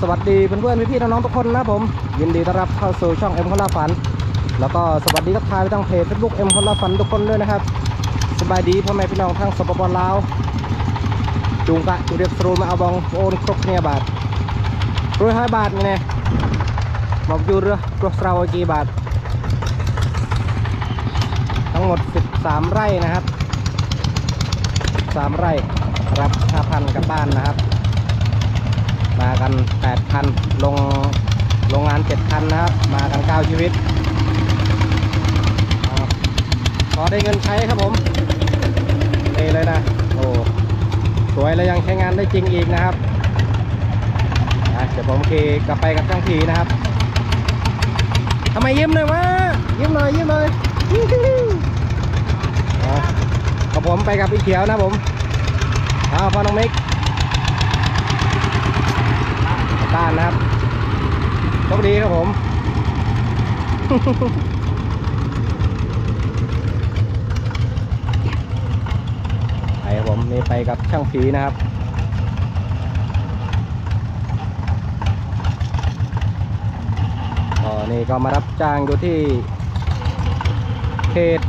สวัสดีเพื่อนๆพี่ๆน้องๆทุกคนนะผม ยินดีต้อนรับเข้าสู่ช่องเอ็มคนละฝัน แล้วก็สวัสดีทักทายไปทางเพจเฟซบุ๊กเอ็มคนละฝันทุกคนด้วยนะครับสบายดีพ่อแม่พี่น้องทั้งสปปลาวจุงกะจุเรียบสรูมาเอาบองโอนครบเนี่ยบาทร้อยห้าบาทนี่บอกอยู่เรือครบเรากี่บาท ทั้งหมด 13 ไร่นะครับ 3 ไร่รับ5,000 กับบ้านนะครับ คันลงโรงงาน7คันนะครับ มากัน9ชีวิตอ่าพอได้เงินใช้ครับผมนี่เลยนะโอ้สวยแล้วยังใช้งานได้จริงอีกนะครับเดี๋ยวผมขี่กลับไปกับช่างผีนะครับทำไมยิ้มหน่อยวะยิ้มหน่อยยิ้มหน่อยอะกับผมไปกับพี่เขียวนะผมอ้าวพ่อน้องมิกกลั บ้านนะครับโชคดีครับผม ไปครับผมนี่ไปกับช่างผีนะครับอ๋อนี่ก็มารับจ้างอยู่ที่เขต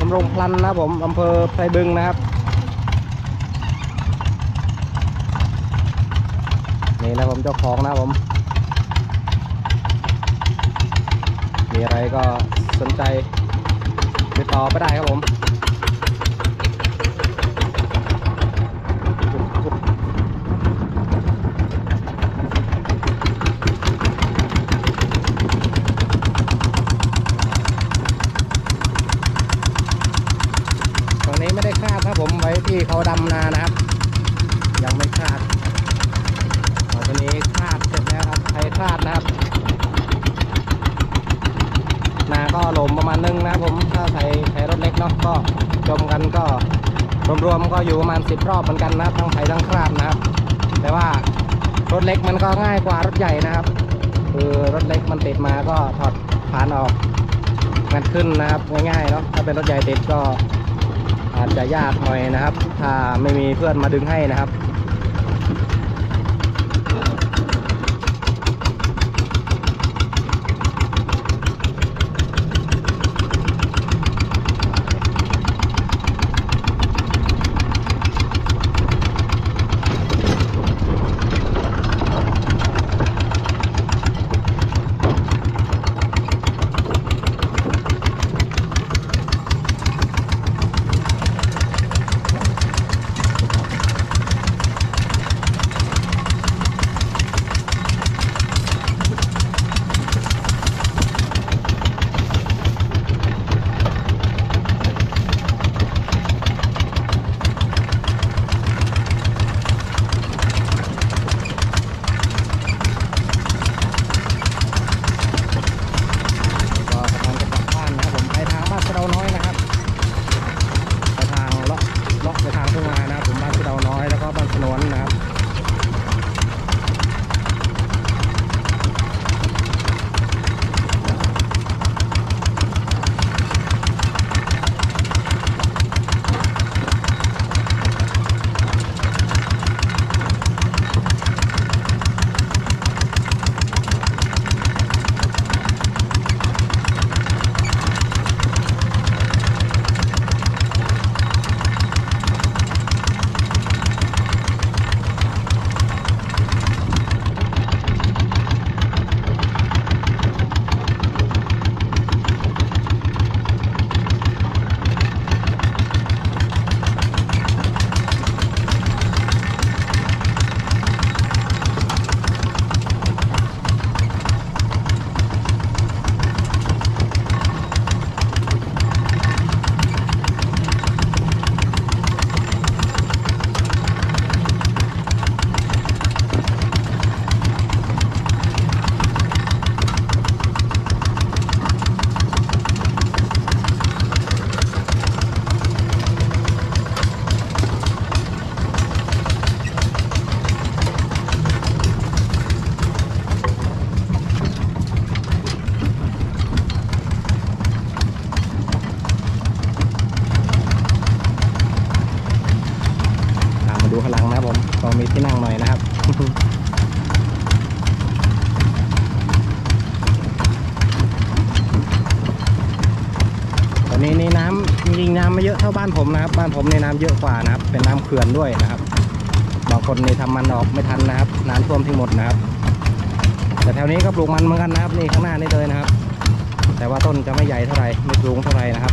สำโรงพลันนะครับผมอำเภอไพรบึงนะครับ นี่นะผมเจ้าของนะผม มีอะไรก็สนใจติดต่อไปได้ครับผมตรงนี้ไม่ได้คาดครับผมไว้ที่เขาดำนานะครับ ยังไม่คาด อ๋อตอนนี้คาดเสร็จแล้วครับไทยคาดนะครับนาก็หลมประมาณนึงนะผมถ้าใช้ใช้รถเล็กเนาะก็จมกันก็รวมๆก็อยู่ประมาณ10รอบเหมือนกันนะทั้งไถทั้งคราดนะครับ แต่ว่ารถเล็กมันก็ง่ายกว่ารถใหญ่นะครับคือรถเล็กมันติดมาก็ถอดผ่านออกงัดขึ้นนะครับง่ายๆเนาะถ้าเป็นรถใหญ่ติดก็อาจจะยากหน่อยนะครับ ถ้าไม่มีเพื่อนมาดึงให้นะครับ ไม่เยอะเท่าบ้านผมนะครับ บ้านผมในน้ำเยอะกว่านะครับ เป็นน้ำเขื่อนด้วยนะครับ บางคนนี่ทำมันออกไม่ทันนะครับ น้ำท่วมทั้งหมดนะครับ แต่แถวนี้ก็ปลูกมันเหมือนกันนะครับ นี่ข้างหน้านี่เลยนะครับ แต่ว่าต้นจะไม่ใหญ่เท่าไหร่ไม่สูงเท่าไหร่นะครับ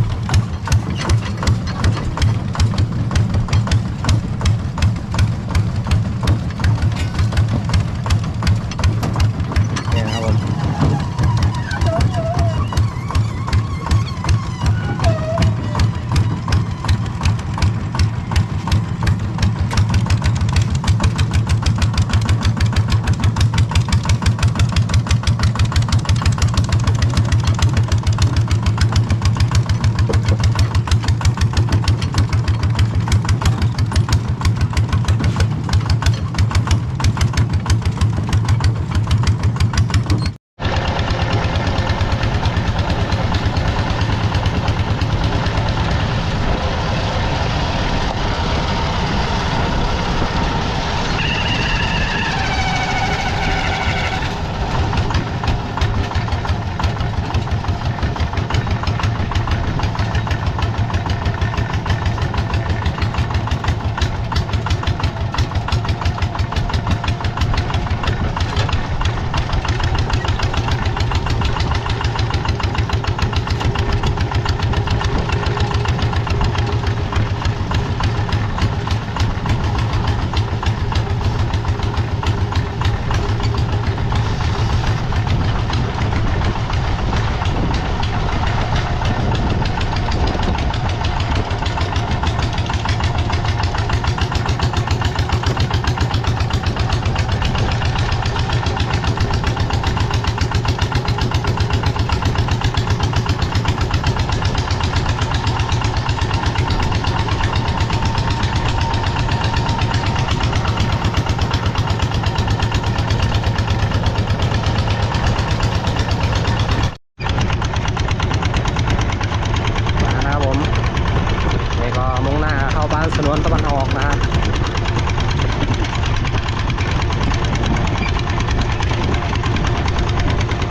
นวนตะวันออกนะครับ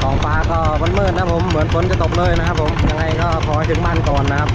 ท้องฟ้าก็มืดๆนะผม เหมือนฝนจะตกเลยนะครับผม ยังไงก็ขอให้ถึงบ้านก่อนนะครับ